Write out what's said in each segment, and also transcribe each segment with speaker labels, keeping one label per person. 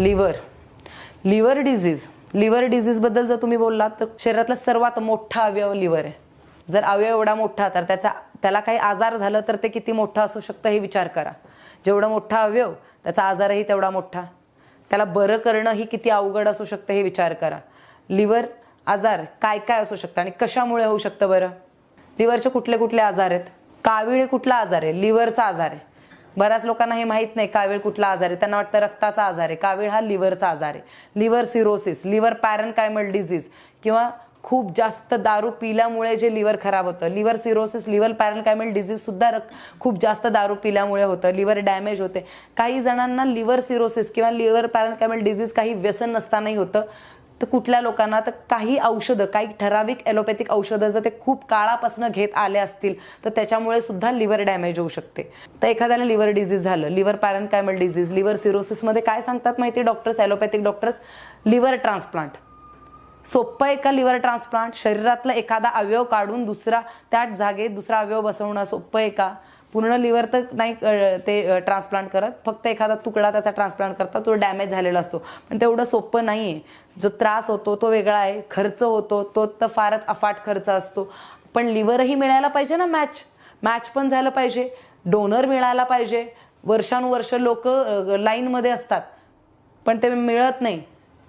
Speaker 1: Liver. Liver disease. Liver डिझीजबद्दल जर तुम्ही बोललात तर शरीरातला सर्वात मोठा अवयव लिव्हर आहे. जर अवयव एवढा मोठा तर त्याचा त्याला काही आजार झालं तर ते किती मोठं असू शकतं हे विचार करा. जेवढा मोठा अवयव त्याचा आजारही तेवढा मोठा. त्याला बरं करणं ही किती अवघड असू शकतं हे विचार करा. लिव्हर आजार काय काय असू शकतं आणि कशामुळे होऊ शकतं बरं? लिव्हरचे कुठले कुठले आजार आहेत? कावीळ कुठला आजार आहे? लिव्हरचा आजार आहे. बऱ्याच लोकांना हे माहीत नाही कावीळ कुठला आजार आहे. त्यांना वाटतं रक्ताचा आजार आहे कावीळ हा लिव्हरचा आजार आहे. Liver cirrhosis liver parenchymal disease किंवा खूप जास्त दारू पिल्यामुळे जे लिव्हर खराब होतं. लिव्हर सिरोसिस लिव्हर पॅरनकायमल डिझीजसुद्धा रक खूप जास्त दारू पिल्यामुळे होतं. लिव्हर डॅमेज होते. काही जणांना लिव्हर सिरोसिस किंवा लिव्हर पॅरनकायमल डिझीज काही व्यसन नसतानाही होतं. तर कुठल्या लोकांना तर काही औषधं काही ठराविक ॲलोपॅथिक औषधं जर ते खूप काळापासून घेत आले असतील तर त्याच्यामुळे सुद्धा लिव्हर डॅमेज होऊ शकते. तर एखाद्याला लिव्हर डिझीज झालं लिव्हर पॅरनकायमल डिझीज लिव्हर सिरोसिसमध्ये काय सांगतात माहिती doctors allopathic doctors? Liver transplant. सोपं आहे का लिव्हर ट्रान्सप्लांट? शरीरातला एखादा अवयव काढून दुसरा त्याच जागेत दुसरा अवयव बसवणं सोपं आहे का? पूर्ण लिव्हर तर नाही ते ट्रान्सप्लांट करत. फक्त एखादा तुकडा त्याचा ट्रान्सप्लांट करतात तो डॅमेज झालेला असतो. पण तेवढं सोपं नाही आहे जो त्रास होतो तो वेगळा आहे. खर्च होतो तो तर फारच अफाट खर्च असतो. पण लिव्हरही मिळायला पाहिजे ना मॅच. मॅच पण झालं पाहिजे. डोनर मिळायला पाहिजे. वर्षानुवर्ष लोक लाईनमध्ये असतात. पण ते मिळत नाही.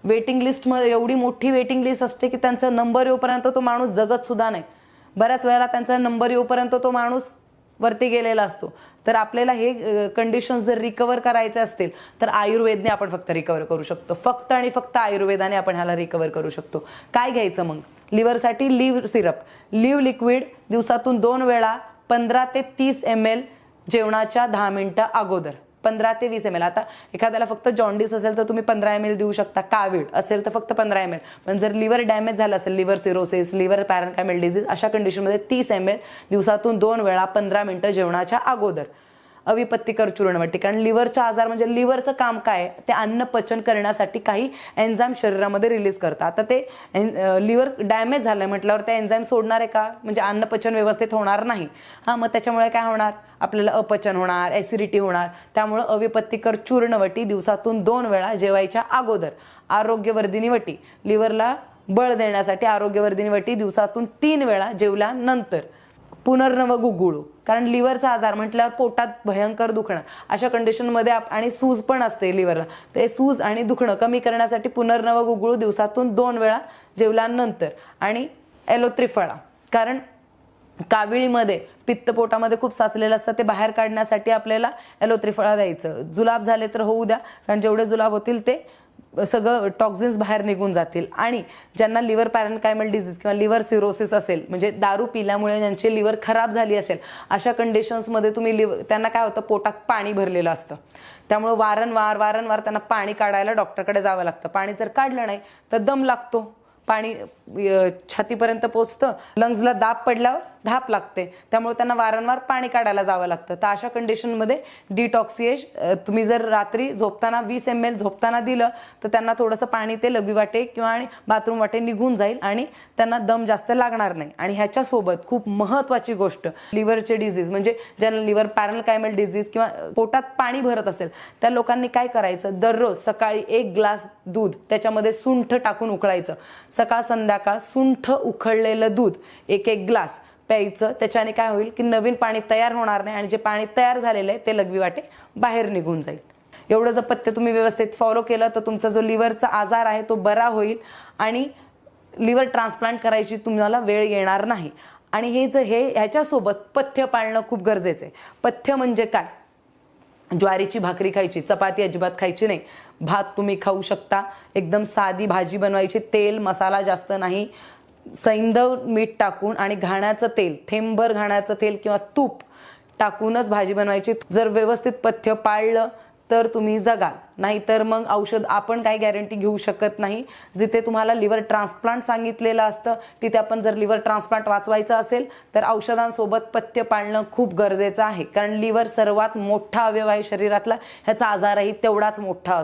Speaker 1: वेटिंग लिस्टमध्ये एवढी मोठी वेटिंग लिस्ट असते की त्यांचा नंबर येऊपर्यंत तो माणूस जगत सुद्धा नाही. बऱ्याच वेळेला त्यांचा नंबर येऊपर्यंत तो माणूस वरती गेलेला असतो. तर आपल्याला हे कंडिशन जर रिकवर करायचे असतील तर आयुर्वेदने आपण फक्त रिकवर करू शकतो. फक्त आणि फक्त आयुर्वेदाने आपण ह्याला रिकवर करू शकतो. काय घ्यायचं मग? लिव्हरसाठी लिव्ह सिरप. लिव्ह लिक्विड दिवसातून दोन वेळा पंधरा ते तीस एम एल जेवणाच्या दहा मिनिटं अगोदर. पंधरा ते वीस एम एल आता एखाद्याला फक्त जॉन्डिस असेल तर तुम्ही पंधरा एम एल देऊ शकता. कावीळ असेल तर फक्त पंधरा एम एल पण जर लिव्हर डॅमेज झालं असेल liver cirrhosis liver parenchymal disease अशा कंडिशनमध्ये तीस एम एल दिवसातून दोन वेळा पंधरा मिनिटं जेवणाच्या अगोदर. अविपत्तिकर चूर्णवटी कारण लिव्हरचा आजार म्हणजे लिव्हरचं काम काय? आहे? ते अन्न पचन करण्यासाठी काही एन्झाईम शरीरामध्ये रिलीज करतात. आता ते लिव्हर डॅमेज झालंय म्हटल्यावर ते एन्झाईम सोडणार आहे का? म्हणजे अन्न पचन व्यवस्थित होणार नाही. हां मग त्याच्यामुळे काय होणार? आपल्याला अपचन होणार ॲसिडिटी होणार. त्यामुळं अविपत्तिकर चूर्णवटी दिवसातून दोन वेळा जेवायच्या अगोदर. आरोग्यवर्धिनी वटी. लिव्हरला बळ देण्यासाठी आरोग्यवर्धिनी वटी दिवसातून तीन वेळा जेवल्यानंतर. पुनर्नव गुगुळू. कारण लिव्हरचा आजार म्हटल्यावर पोटात भयंकर दुखणं. अशा कंडिशनमध्ये आप आणि सूज पण असते लिव्हरला. ते सूज आणि दुखणं कमी करण्यासाठी पुनर्नव गुगुळू दिवसातून दोन वेळा जेवल्यानंतर. आणि एलोत्रिफळा कारण काविळीमध्ये पित्त पोटामध्ये खूप साचलेलं असतं. ते बाहेर काढण्यासाठी आपल्याला एलोत्रिफळा द्यायचं. जुलाब झाले तर होऊ द्या. कारण जेवढे जुलाब होतील ते सगळं टॉक्झिन्स बाहेर निघून जातील. आणि ज्यांना लिव्हर पॅरनकायमल डिझीज किंवा लिव्हर सिरोसिस असेल म्हणजे दारू पिल्यामुळे ज्यांची लिव्हर खराब झाली असेल अशा कंडिशन्समध्ये तुम्ही लिव्हर त्यांना काय होतं? पोटात पाणी भरलेलं असतं. त्यामुळे वारंवार वारंवार त्यांना पाणी काढायला डॉक्टरकडे जावं लागतं. पाणी जर काढलं नाही तर दम लागतो. पाणी छातीपर्यंत पोचतं. लंग्सला दाब पडल्यावर धाप लागते. त्यामुळे त्यांना वारंवार पाणी काढायला जावं लागतं. तर अशा कंडिशनमध्ये डिटॉक्सिएश तुम्ही जर रात्री झोपताना वीस एम एल झोपताना दिलं तर त्यांना थोडंसं पाणी ते लघवी वाटे किंवा आणि बाथरूम वाटे निघून जाईल आणि त्यांना दम जास्त लागणार नाही. आणि ह्याच्यासोबत खूप महत्त्वाची गोष्ट लिव्हरचे डिझीज म्हणजे ज्यांना लिव्हर पॅरलकायमल डिझीज किंवा पोटात पाणी भरत असेल त्या लोकांनी काय करायचं? दररोज सकाळी एक ग्लास दूध त्याच्यामध्ये सुंठ टाकून उकळायचं. सकाळ संध्याकाळ सुंठ उकळलेलं दूध एक एक ग्लास. प्यायचं त्याच्याने काय होईल की नवीन पाणी तयार होणार नाही आणि जे पाणी तयार झालेलं आहे ते लघवी वाटे बाहेर निघून जाईल. एवढं जर पथ्य तुम्ही व्यवस्थित फॉलो केलं तर तुमचा जो लिव्हरचा आजार आहे तो बरा होईल आणि लिव्हर ट्रान्सप्लांट करायची तुम्हाला वेळ येणार नाही. आणि हे जर हे ह्याच्यासोबत पथ्य पाळणं खूप गरजेचं आहे. पथ्य म्हणजे काय? ज्वारीची भाकरी खायची चपाती अजिबात खायची नाही. भात तुम्ही खाऊ शकता. एकदम साधी भाजी बनवायची तेल मसाला जास्त नाही. सैंदव मीठ टाकून आणि घाण्याचं तेल थेंबर घाण्याचं तेल किंवा तूप टाकूनच भाजी बनवायची. जर व्यवस्थित पथ्य पाळलं तर तुम्ही जगाल. नाहीतर मग औषध आपण काही गॅरंटी घेऊ शकत नाही. जिथे तुम्हाला लिव्हर ट्रान्सप्लांट सांगितलेलं असतं तिथे आपण जर लिव्हर ट्रान्सप्लांट वाचवायचं असेल तर औषधांसोबत पथ्य पाळणं खूप गरजेचं आहे. कारण लिव्हर सर्वात मोठा अवयव आहे शरीरातला. ह्याचा आजारही तेवढाच मोठा असतो.